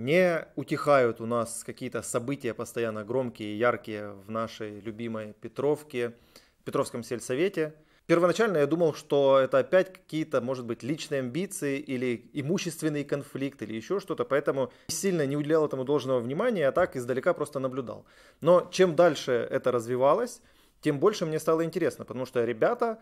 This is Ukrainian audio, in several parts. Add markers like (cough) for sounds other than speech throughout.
Не утихают у нас какие-то события постоянно громкие, яркие в нашей любимой Петровке, Петровском сельсовете. Первоначально я думал, что это опять какие-то, может быть, личные амбиции или имущественный конфликт или еще что-то, поэтому сильно не уделял этому должного внимания, а так издалека просто наблюдал. Но чем дальше это развивалось, тем больше мне стало интересно, потому что ребята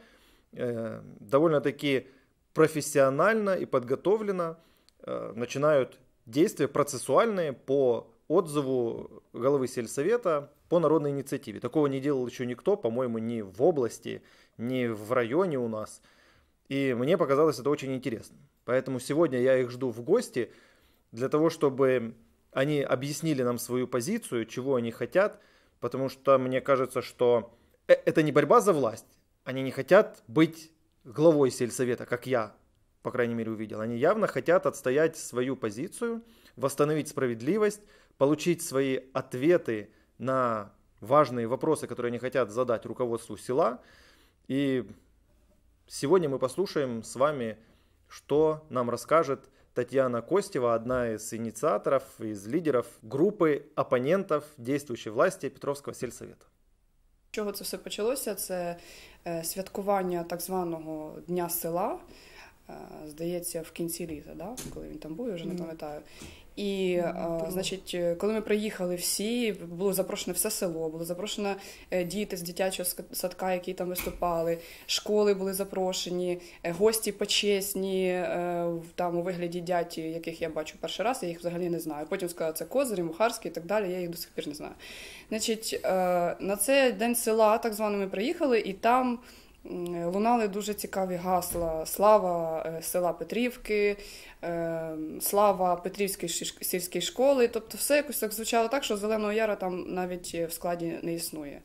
э, довольно-таки профессионально и подготовленно э, начинают действия процессуальные по отзыву головы сельсовета по народной инициативе. Такого не делал еще никто, по-моему, ни в области, ни в районе у нас. И мне показалось это очень интересным. Поэтому сегодня я их жду в гости для того, чтобы они объяснили нам свою позицию, чего они хотят, потому что мне кажется, что э, это не борьба за власть. Они не хотят быть главой сельсовета, как я, по крайней мере, увидел. Они явно хотят отстоять свою позицию, восстановить справедливость, получить свои ответы на важные вопросы, которые они хотят задать руководству села. И сегодня мы послушаем с вами, что нам расскажет Татьяна Костева, одна из инициаторов, из лидеров группи опонентів действующей власті Петровського сельсовета. Чого це все почалося? Це святкування так званого Дня села. Здається, в кінці літа, да? коли він там був, я вже не пам'ятаю. І, а, значить, коли ми приїхали всі, було запрошено все село, було запрошено е, діти з дитячого садка, які там виступали, школи були запрошені, е, гості почесні, е, там у вигляді дяті, яких я бачу перший раз, я їх взагалі не знаю. Потім сказали, це Козирі, Мухарський і так далі, я їх до сих пір не знаю. Значить, на цей день села, так звано, ми приїхали, і там. Лунали дуже цікаві гасла: слава е, села Петрівки, е, слава Петрівської сільської школи. Тобто, все якось так звучало так, що Зеленого Яра там навіть в складі не існує.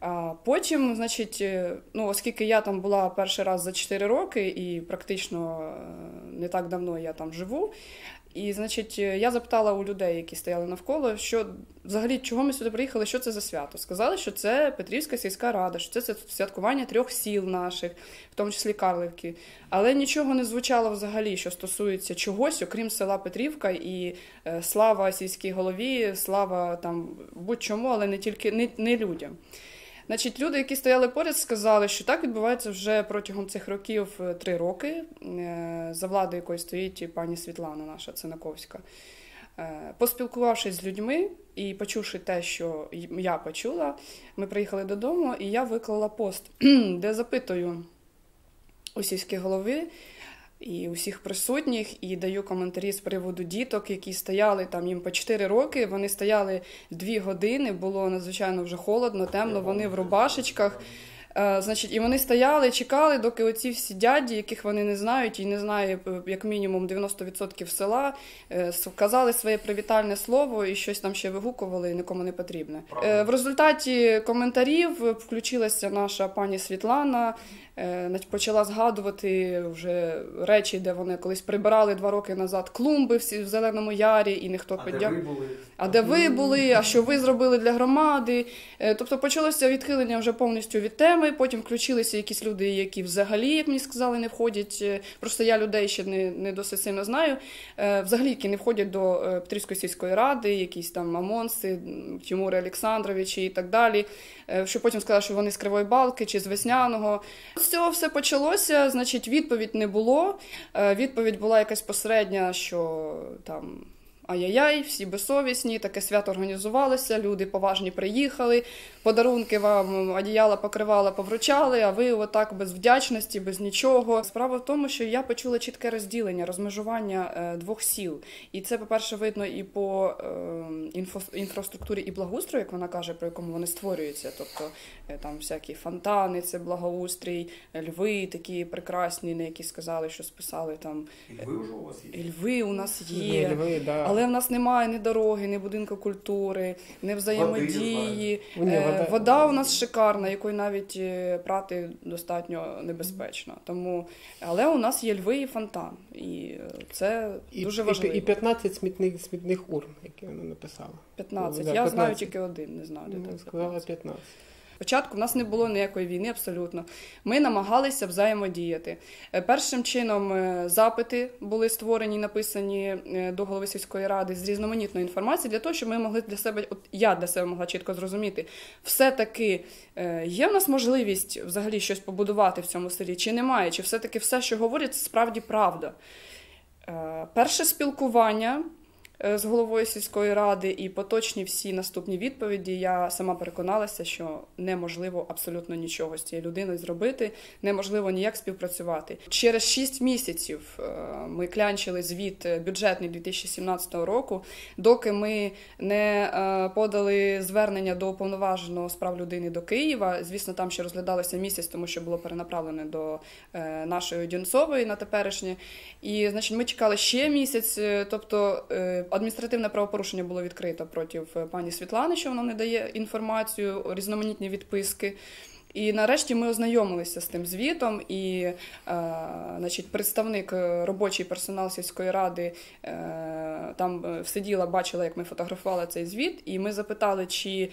А потім, значить, е, ну, оскільки я там була перший раз за 4 роки, і практично не так давно я там живу, і, значить, я запитала у людей, які стояли навколо, що взагалі чого ми сюди приїхали, що це за свято. Сказали, що це Петрівська сільська рада, що це святкування трьох сіл наших, в тому числі Карлівки. Але нічого не звучало взагалі, що стосується чогось, окрім села Петрівка і е, слава сільській голові, слава там будь-чому, але не тільки не, не людям. Значить, люди, які стояли поряд, сказали, що так відбувається вже протягом цих років е, три роки, е, за владою якої стоїть пані Світлана, наша Цинаковська. Е, поспілкувавшись з людьми і почувши те, що я почула, ми приїхали додому, і я виклала пост, (clears throat) де запитую у сільській голови, і усіх присутніх, і даю коментарі з приводу діток, які стояли там їм по 4 роки. Вони стояли 2 години, було надзвичайно вже холодно, темно. Вони в рубашечках. Е, значить, І вони стояли, чекали, доки оці всі дяді, яких вони не знають, і не знає е, як мінімум 90% села, е, сказали своє привітальне слово і щось там ще вигукували, і нікому не потрібне. Правильно. В результаті коментарів включилася наша пані Світлана. Почала згадувати вже речі, де вони колись прибирали два роки назад клумби всі в Зеленому Ярі, і ніхто підняв. А де ви були, а що ви зробили для громади? Тобто почалося відхилення вже повністю від теми теми. Потім включилися якісь люди, які взагалі, як мені сказали, не входять. Е, просто я людей ще не не досить сильно знаю. Е, взагалі, які не входять до е, Петрівської сільської ради, якісь там Мамонси, Тимури Олександровичі і так далі. Що потім сказали, що вони з Кривої Балки чи з Весняного. З цього все почалося. Значить, відповідь не було. Відповідь була якась посередня, що там. Ай-яй-яй, всі безсовісні, таке свято організувалося, люди поважні приїхали, подарунки вам одіяла покривала, повручали, а ви отак без вдячності, без нічого. Справа в тому, що я почула чітке розділення, розмежування е, двох сіл. І це, по-перше, видно і по е, інфраструктурі і благоустрою, як вона каже, про якому вони створюються. Тобто е, там всякі фонтани, це благоустрій, льви такі прекрасні, на які сказали, що списали там. І льви у вас є? Льви у нас є. Льви, да. Але в нас немає ні дороги, ні будинку культури, ні взаємодії. Води, вода. вода у нас шикарна, якою навіть е, прати достатньо небезпечно. Тому, Але у нас є льви і фонтан. І е, це і, дуже важливо. І 15 смітних смітних урн, які вона написала. 15. Я 15. знаю тільки один, не знаю, де ну, Сказала 15. Спочатку в нас не було ніякої війни, абсолютно. Ми намагалися взаємодіяти. Е, першим чином е, запити були створені, написані е, до голови сільської ради з різноманітної інформації для того, щоб ми могли для себе, от я для себе могла чітко зрозуміти, все-таки є в нас можливість взагалі щось побудувати в цьому селі, чи немає, чи все-таки все, що говорять, справді правда. Перше спілкування. Е, з головою сільської ради і поточні всі наступні відповіді, я сама переконалася, що неможливо абсолютно нічого з цією людиною зробити, неможливо ніяк співпрацювати. Через шість місяців е, ми клянчили звіт бюджетний 2017 року, доки ми не е, подали звернення до уповноваженого справ людини до Києва. Звісно, там ще розглядалося місяць, тому що було перенаправлене до нашої Дюнцової на теперішнє. І значить, ми чекали ще місяць, тобто адміністративне правопорушення було відкрито проти е, пані Світлани, що вона не дає інформацію, різноманітні відписки. І нарешті ми ознайомилися з тим звітом, і е, значить, представник е, робочий персонал сільської ради е, там сиділа, бачила, як ми фотографували цей звіт, і ми запитали, чи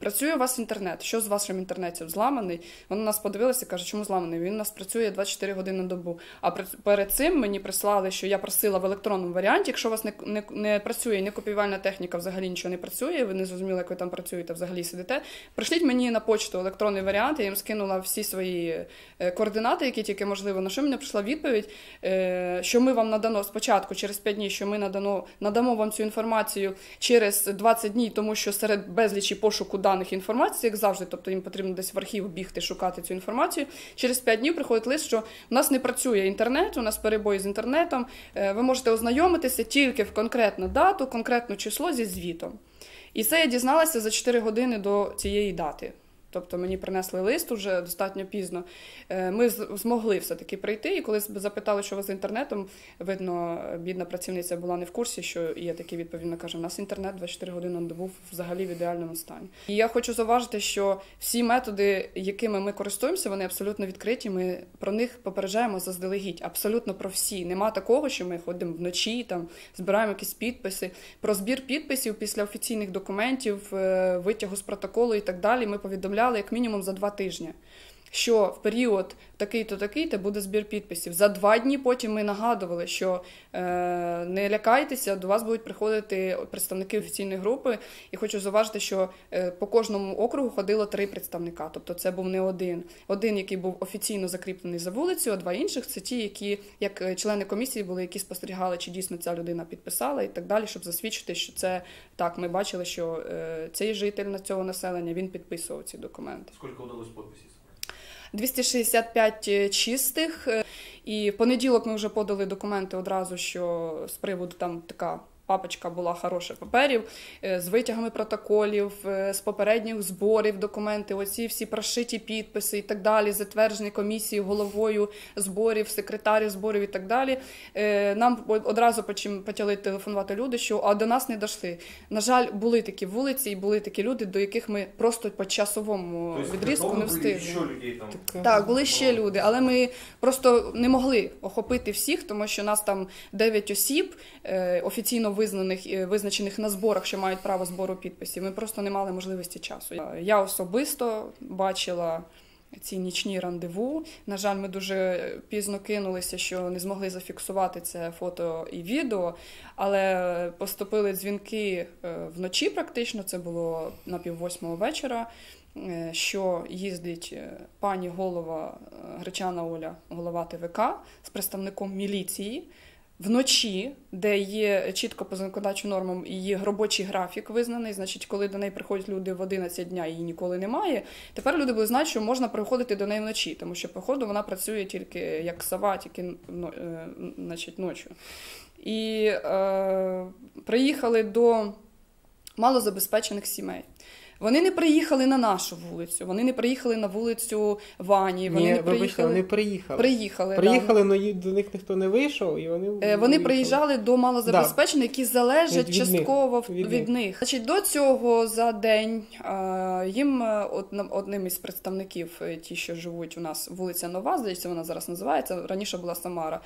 Працює у вас інтернет. Що з вашим інтернетом зламаний? Вона нас подивилася і каже, чому зламаний? Він у нас працює 24 години на добу. А перед цим мені прислали, що я просила в електронному варіанті. Якщо у вас не не, не працює, не копіювальна техніка, взагалі нічого не працює, ви не зрозуміли, як ви там працюєте, взагалі сидите. Пришліть мені на почту електронний варіант, я їм скинула всі свої е, координати, які тільки можливо. На що мені прийшла відповідь, е, що ми вам надано спочатку, через 5 днів, що ми надано, надамо вам цю інформацію через 20 днів, тому що серед безліч чи пошуку даних інформації, як завжди, тобто їм потрібно десь в архів бігти, шукати цю інформацію. Через 5 днів приходить лист, що у нас не працює інтернет, у нас перебої з інтернетом. Е, ви можете ознайомитися тільки в конкретну дату, конкретне число зі звітом. І це я дізналася за 4 години до цієї дати. Тобто мені принесли лист уже достатньо пізно. Е, ми змогли все-таки прийти. І коли запитали, що ви з інтернетом, видно, бідна працівниця була не в курсі, що є такі відповідно каже, у нас інтернет 24 години на добу взагалі в ідеальному стані. І я хочу зауважити, що всі методи, якими ми користуємося, вони абсолютно відкриті. Ми про них попереджаємо заздалегідь. Абсолютно про всі. Нема такого, що ми ходимо вночі, там збираємо якісь підписи. Про збір підписів після офіційних документів, е, витягу з протоколу і так далі. Ми повідомляємо повідомляли як мінімум за два тижні що в період такий-то, такий-то буде збір підписів. За два дні потім ми нагадували, що е, не лякайтеся, до вас будуть приходити представники офіційної групи. І хочу зауважити, що е, по кожному округу ходило три представника. Тобто це був не один. Один, який був офіційно закріплений за вулицю, а два інших це ті, які як е, члени комісії були, які спостерігали, чи дійсно ця людина підписала, і так далі, щоб засвідчити, що це так. Ми бачили, що е, цей житель на цього населення він підписував ці документи. Скільки вдалося підписів? 265 е, чистих. Е, і в понеділок ми вже подали документи одразу, що з приводу там така папочка була хороша паперів е, з витягами протоколів, е, з попередніх зборів, документи, оці всі прошиті підписи і так далі, затверджені комісією, головою зборів, секретарів зборів і так далі. Е, нам одразу почали телефонувати люди, що а до нас не дійшли. На жаль, були такі вулиці і були такі люди, до яких ми просто по часовому тобто, відрізку не встигли. Так, так, були ще люди, але ми просто не могли охопити всіх, тому що нас там 9 осіб офіційно визнаних е, визначених на зборах, що мають право збору підписів. Ми просто не мали можливості часу. Я особисто бачила. Ці нічні рандеву. На жаль, ми дуже пізно кинулися, що не змогли зафіксувати це фото і відео, але поступили дзвінки е, вночі, практично це було на пів восьмого вечора. Е, що їздить пані голова Гречана Оля, голова ТВК з представником міліції вночі, де є чітко по законодавчим нормам і робочий графік визнаний, значить, коли до неї приходять люди в 11 дня, її ніколи немає. Тепер люди будуть знати, що можна приходити до неї вночі, тому що, походу, вона працює тільки як сова, тільки е, значить, ночі. І е, приїхали до малозабезпечених сімей. Вони не приїхали на нашу вулицю, вони не приїхали на вулицю Вані. Вони Ні, не приїхали. Вони приїхали. Приїхали, приїхали, але да. до них ніхто не вийшов, і вони е, вони виїхали. приїжджали до малозабезпечених, які залежать від частково них. від, них. Значить, до цього за день їм е, одним із представників, е, ті, що живуть у нас вулиця Нова, здається, вона зараз називається. Раніше була Самара.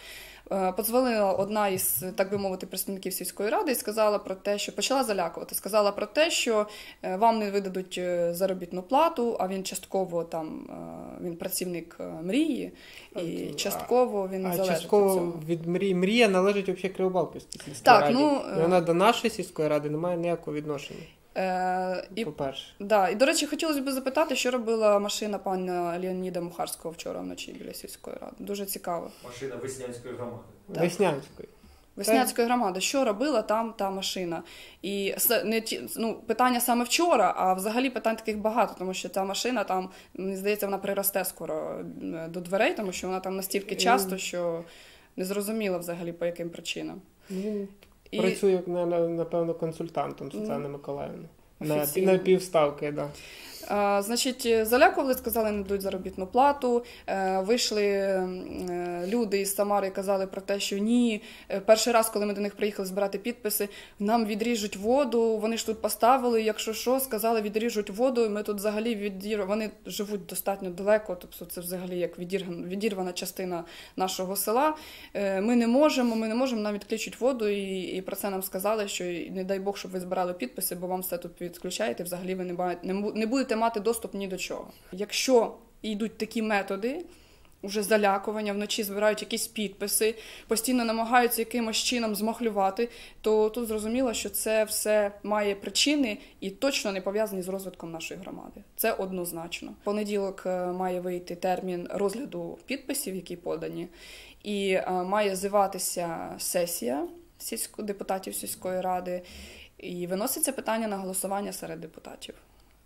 Подзвонила одна із, так би мовити, представників сільської ради і сказала про те, що почала залякувати. Сказала про те, що вам не видадуть е, заробітну плату, а він частково там е, він працівник е, мрії, і А- частково він А залежить частково від цього. від мрії. Мрія належить взагалі Кривобалківській сільській Так, раді. ну, І вона до нашої сільської ради не має ніякого відношення. Е, і, По-перше. да, і, до речі, хотілося б запитати, що робила машина пана Леоніда Мухарського вчора вночі біля сільської ради. Дуже цікаво. Машина Веснянської громади. Так. Веснянської. Веснянської громади, що робила там та машина? І не ті- ну, питання саме вчора, а взагалі питань таких багато, тому що ця машина там, мені здається, вона приросте скоро е, до дверей, тому що вона там настільки часто, що не зрозуміло взагалі по яким причинам. І Працюю як, на- на- напевно, консультантом Світлани Миколаївни. На, на півставки, да. А, Значить, залякували, сказали, не дадуть заробітну плату. Е, Вийшли е, люди із Самари і казали про те, що ні. е, Перший раз, коли ми до них приїхали збирати підписи, нам відріжуть воду. Вони ж тут поставили. Якщо що, сказали, відріжуть воду. Ми тут взагалі відір... Вони живуть достатньо далеко. Тобто, це взагалі як відірвана частина нашого села. Ми не можемо, ми не можемо нам відключать воду, і, і про це нам сказали, що не дай Бог, щоб ви збирали підписи, бо вам все тут відключаєте. Взагалі ви не не, будете мати доступ ні до чого. Якщо йдуть такі методи. Уже залякування, вночі збирають якісь підписи, постійно намагаються якимось чином змахлювати, то тут зрозуміло, що це все має причини і точно не пов'язані з розвитком нашої громади. Це однозначно. Понеділок е, має вийти термін розгляду підписів, які подані, і е, має зиватися сесія сільсько депутатів сільської ради, і виноситься питання на голосування серед депутатів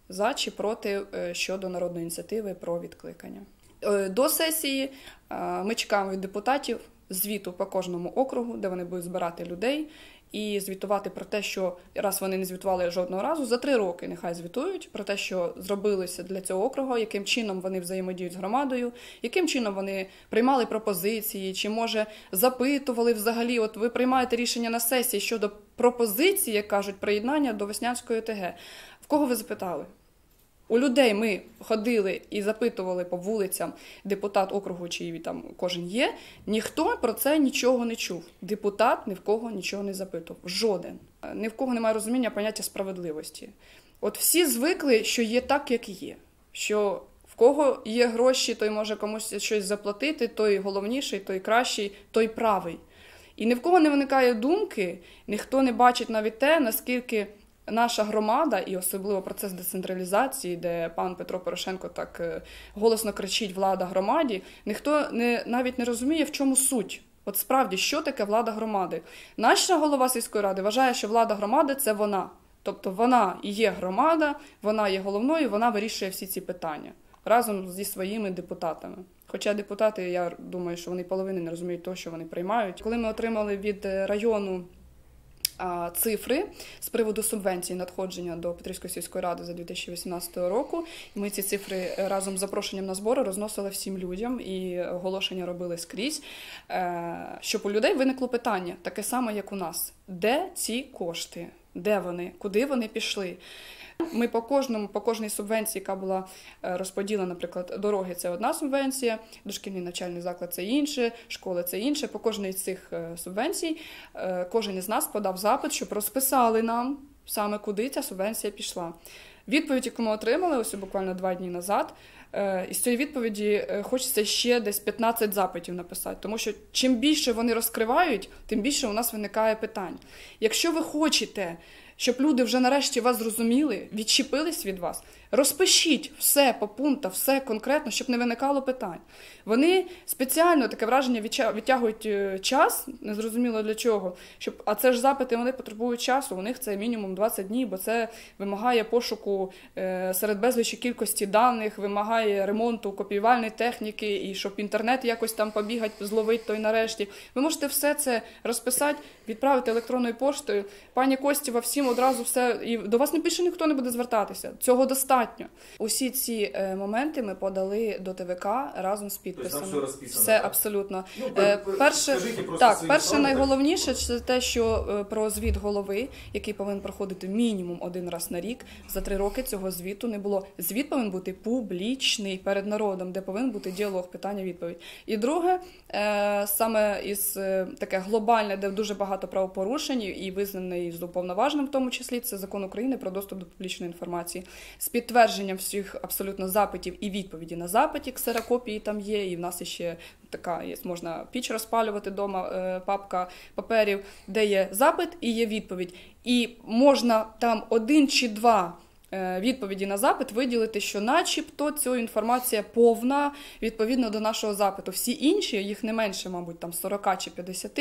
за чи проти е, щодо народної ініціативи про відкликання. Е, До сесії е, ми чекаємо від депутатів звіту по кожному округу, де вони будуть збирати людей і звітувати про те, що раз вони не звітували жодного разу, за три роки нехай звітують про те, що зробилося для цього округу, яким чином вони взаємодіють з громадою, яким чином вони приймали пропозиції, чи може запитували взагалі. От ви приймаєте рішення на сесії щодо пропозиції, як кажуть, приєднання до Веснянської ОТГ. В кого ви запитали? У людей ми ходили і запитували по вулицям депутат округу, чи там кожен є. Ніхто про це нічого не чув. Депутат ні в кого нічого не запитував. Жоден. Ні в кого немає розуміння поняття справедливості. От всі звикли, що є так, як є. Що в кого є гроші, той може комусь щось заплатити, той головніший, той кращий, той правий. І ні в кого не виникає думки, ніхто не бачить навіть те, наскільки наша громада, і особливо процес децентралізації, де пан Петро Порошенко так е, голосно кричить влада громаді, ніхто не, навіть не розуміє, в чому суть. От справді, що таке влада громади? Наша голова сільської ради вважає, що влада громади це вона. Тобто вона і є громада, вона є головною, вона вирішує всі ці питання разом зі своїми депутатами. Хоча депутати, я думаю, що вони половини не розуміють того, що вони приймають. Коли ми отримали від е, району цифри з приводу субвенції надходження до Петрівської сільської ради за 2018 року, ми ці цифри е, разом з запрошенням на збори розносили всім людям і оголошення робили скрізь, е, щоб у людей виникло питання, таке саме, як у нас: де ці кошти? Де вони? Куди вони пішли? Ми по кожному, по кожній субвенції, яка була е, розподілена, наприклад, дороги це одна субвенція, дошкільний навчальний заклад це інше, школи це інше. По кожній з цих е, субвенцій е, кожен із нас подав запит, щоб розписали нам саме куди ця субвенція пішла. Відповідь, яку ми отримали, ось буквально два дні назад. Е, Із цієї відповіді е, хочеться ще десь 15 запитів написати, тому що чим більше вони розкривають, тим більше у нас виникає питань. Якщо ви хочете, щоб люди вже нарешті вас зрозуміли, відчепились від вас, розпишіть все по пунктах, все конкретно, щоб не виникало питань. Вони спеціально таке враження відтягують е, час, незрозуміло для чого. Щоб, а це ж запити вони потребують часу. У них це мінімум 20 днів, бо це вимагає пошуку е, серед безлічі кількості даних, вимагає ремонту копіювальної техніки, і щоб інтернет якось там побігати, зловить той нарешті. Ви можете все це розписати, відправити електронною поштою. Пані Костєва всім одразу все і до вас не більше ніхто не буде звертатися. Цього достатньо. Усі ці е, моменти ми подали до ТВК разом з підписами. все розписано, Все так? абсолютно. Ну, Е, пер- пер- перше, так, перше найголовніше це те, що е, про звіт голови, який повинен проходити мінімум один раз на рік. За три роки цього звіту не було. Звіт повинен бути публічний перед народом, де повинен бути діалог, питання-відповідь. І друге, е, саме із е, таке глобальне, де дуже багато правопорушень і визнаний з уповноваженим, тому числі це закон України про доступ до публічної інформації з підтвердженням всіх абсолютно запитів і відповіді на запиті. Ксерокопії там є, і в нас ще така є, можна піч розпалювати вдома, е, папка паперів, де є запит і є відповідь. І можна там один чи два. Е, відповіді на запит виділити, що, начебто, ця інформація повна відповідно до нашого запиту. Всі інші, їх не менше, мабуть, там 40 чи 50,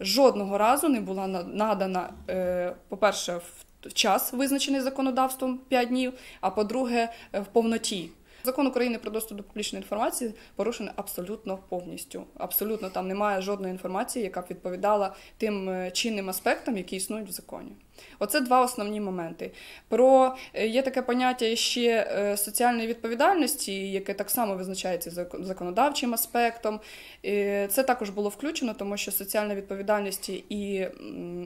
жодного разу не була надана, е, по-перше, в час визначений законодавством 5 днів, а по-друге, в повноті. Закон України про доступ до публічної інформації порушений абсолютно повністю. Абсолютно там немає жодної інформації, яка б відповідала тим е, чинним аспектам, які існують в законі. Оце два основні моменти. Про е, є таке поняття ще е, соціальної відповідальності, яке так само визначається законодавчим аспектом. Це також було включено, тому що соціальна відповідальність і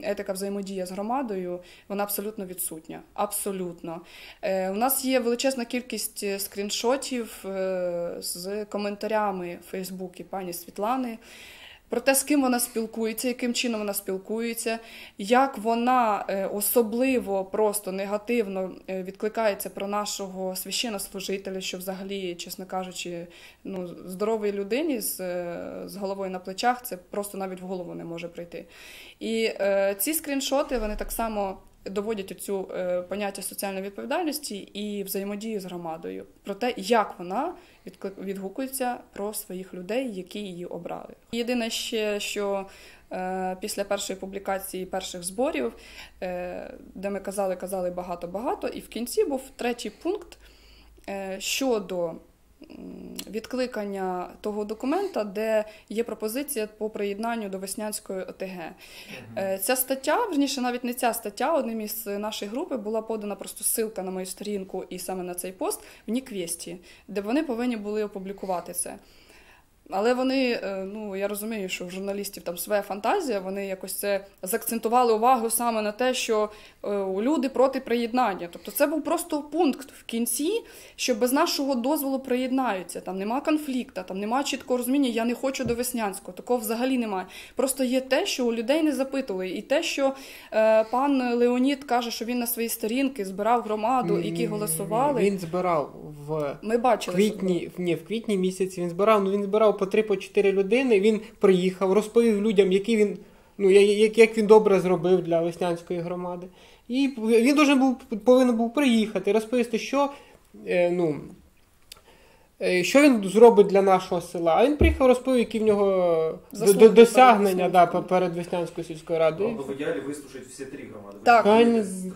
етика взаємодія з громадою вона абсолютно відсутня. Абсолютно. У нас є величезна кількість скріншотів з коментарями в Фейсбуці пані Світлани про те, з ким вона спілкується, яким чином вона спілкується, як вона е, особливо просто негативно е, відкликається про нашого священнослужителя, що взагалі, чесно кажучи, ну, здоровій людині з е, з головою на плечах це просто навіть в голову не може прийти. І е, ці скріншоти вони так само доводять оцю е, поняття соціальної відповідальності і взаємодію з громадою про те, як вона відгукується про своїх людей, які її обрали. Єдине ще, що е, після першої публікації перших зборів, е, де ми казали, казали багато-багато, і в кінці був третій пункт щодо відкликання того документа, де є пропозиція по приєднанню до Веснянської ОТГ. Угу. Ця стаття, верніше, навіть не ця стаття, одним із нашої групи була подана просто ссылка на мою сторінку і саме на цей пост в Ніквесті, де вони повинні були опублікувати це. Але вони, е, ну я розумію, що в журналістів там своя фантазія, вони якось це заакцентували увагу саме на те, що е, люди проти приєднання. Тобто це був просто пункт в кінці, що без нашого дозволу приєднаються. Там нема конфлікту, там нема чіткого розуміння, я не хочу до Веснянського. Такого взагалі немає. Просто є те, що у людей не запитували, і те, що е, пан Леонід каже, що він на свої сторінки збирав громаду, які голосували. Він збирав в Ми бачили, квітні, ні, в квітні місяці. Він збирав, ну він збирав по 3-4 людини. Він приїхав, розповів людям, які він, ну, як, як він добре зробив для Веснянської громади. І він дуже був повинен був приїхати, розповісти, що е, ну, що він зробить для нашого села? А він приїхав, розповів, які в нього Заслуги досягнення да, перед Веснянською сільською радою. Ну, в ідеалі вислушати всі три громади. Так,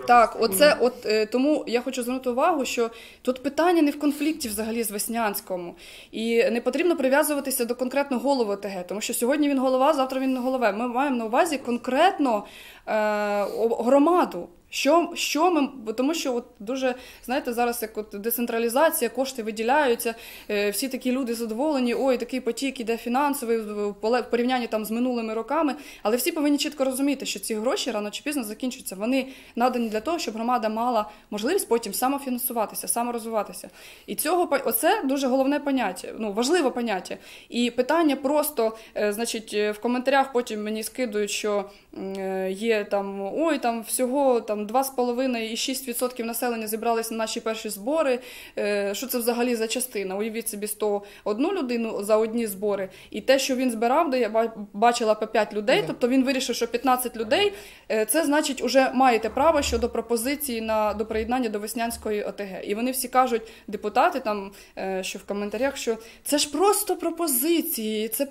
так, оце, от е, тому я хочу звернути увагу, що тут питання не в конфлікті взагалі з Веснянському. І не потрібно прив'язуватися до конкретного голови ОТГ, тому що сьогодні він голова, завтра він не голова. Ми маємо на увазі конкретно е, громаду. Що що ми, тому що от дуже знаєте, зараз як от децентралізація, кошти виділяються, е, всі такі люди задоволені, ой, такий потік іде фінансовий в порівнянні там з минулими роками. Але всі повинні чітко розуміти, що ці гроші рано чи пізно закінчуються. Вони надані для того, щоб громада мала можливість потім самофінансуватися, саморозвиватися. І цього оце дуже головне поняття, ну важливе поняття. І питання просто, е, значить, в коментарях потім мені скидують, що Е, є там ой, там всього там 2,5 і 6% населення зібралися на наші перші збори. Е, що це взагалі за частина? Уявіть собі 101 людину за одні збори. І те, що він збирав, де я бачила по 5 людей, тобто він вирішив, що 15 людей е, це значить, вже маєте право щодо пропозиції на до приєднання до Веснянської ОТГ. І вони всі кажуть, депутати там, що в коментарях, що це ж просто пропозиції, це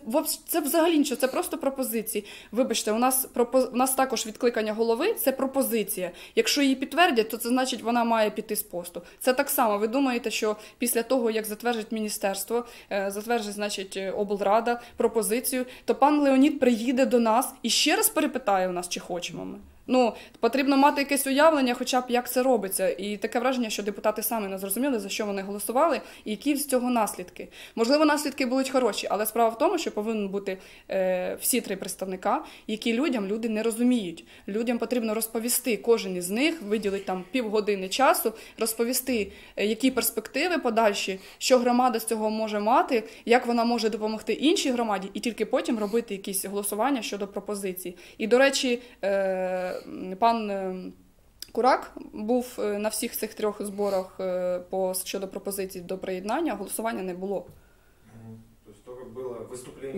це взагалі нічого, це просто пропозиції. Вибачте, у нас у нас також відкликання голови це пропозиція. Якщо її підтвердять, то це значить вона має піти з посту. Це так само. Ви думаєте, що після того, як затверджить міністерство, затвердить затверджить, значить, е, облрада пропозицію, то пан Леонід приїде до нас і ще раз перепитає у нас, чи хочемо ми. Ну, потрібно мати якесь уявлення, хоча б як це робиться. І таке враження, що депутати самі не зрозуміли, за що вони голосували, і які з цього наслідки. Можливо, наслідки будуть хороші, але справа в тому, що повинні бути е, всі три представника, які людям люди не розуміють. Людям потрібно розповісти кожен із них, виділити там півгодини часу, розповісти, е, які перспективи подальші, що громада з цього може мати, як вона може допомогти іншій громаді, і тільки потім робити якісь голосування щодо пропозицій. І, до речі, е, пан. е, Курак був е, на всіх цих трьох зборах е, по щодо пропозицій до приєднання. Голосування не було. То есть только.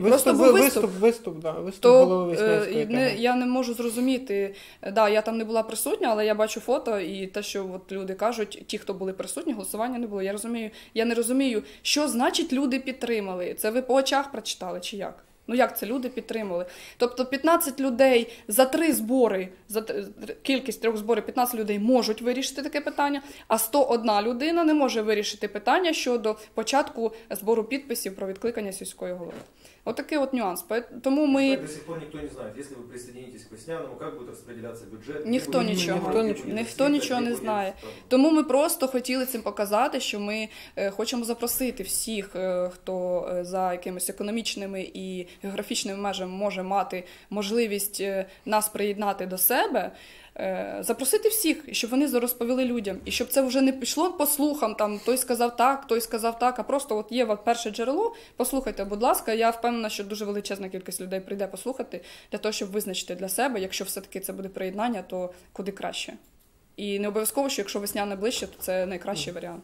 Просто Виступ, був виступ, виступ. виступ, да, виступ То голови е, не, я не можу зрозуміти. Да, я там не була присутня, але я бачу фото, і те, що от люди кажуть, ті, хто були присутні, голосування не було. Я розумію, я не розумію, що значить люди підтримали. Це ви по очах прочитали чи як? Ну як це люди підтримали? Тобто 15 людей за три збори, за кількість трьох зборів 15 людей можуть вирішити таке питання, а 101 людина не може вирішити питання щодо початку збору підписів про відкликання сільської голови. Отакий от нюанс. Пе- Тому ми. До сих пор никто не знает, если вы присоединитесь к Весняному, как будет распределяться бюджет. Ніхто нічого. где Ніхто Ніхто нічого не знає. там, Тому ми просто хотіли цим показати, що ми е, хочемо запросити всіх, е, хто е, за якимись економічними і географічними межами може мати можливість нас приєднати до себе. Е, Запросити всіх, щоб вони розповіли людям, і щоб це вже не пішло по слухам. Там той сказав так, той сказав так. А просто от є от перше джерело. Послухайте, будь ласка. Я впевнена, що дуже величезна кількість людей прийде послухати для того, щоб визначити для себе, якщо все-таки це буде приєднання, то куди краще. І не обов'язково, що якщо весняне ближче, то це найкращий варіант.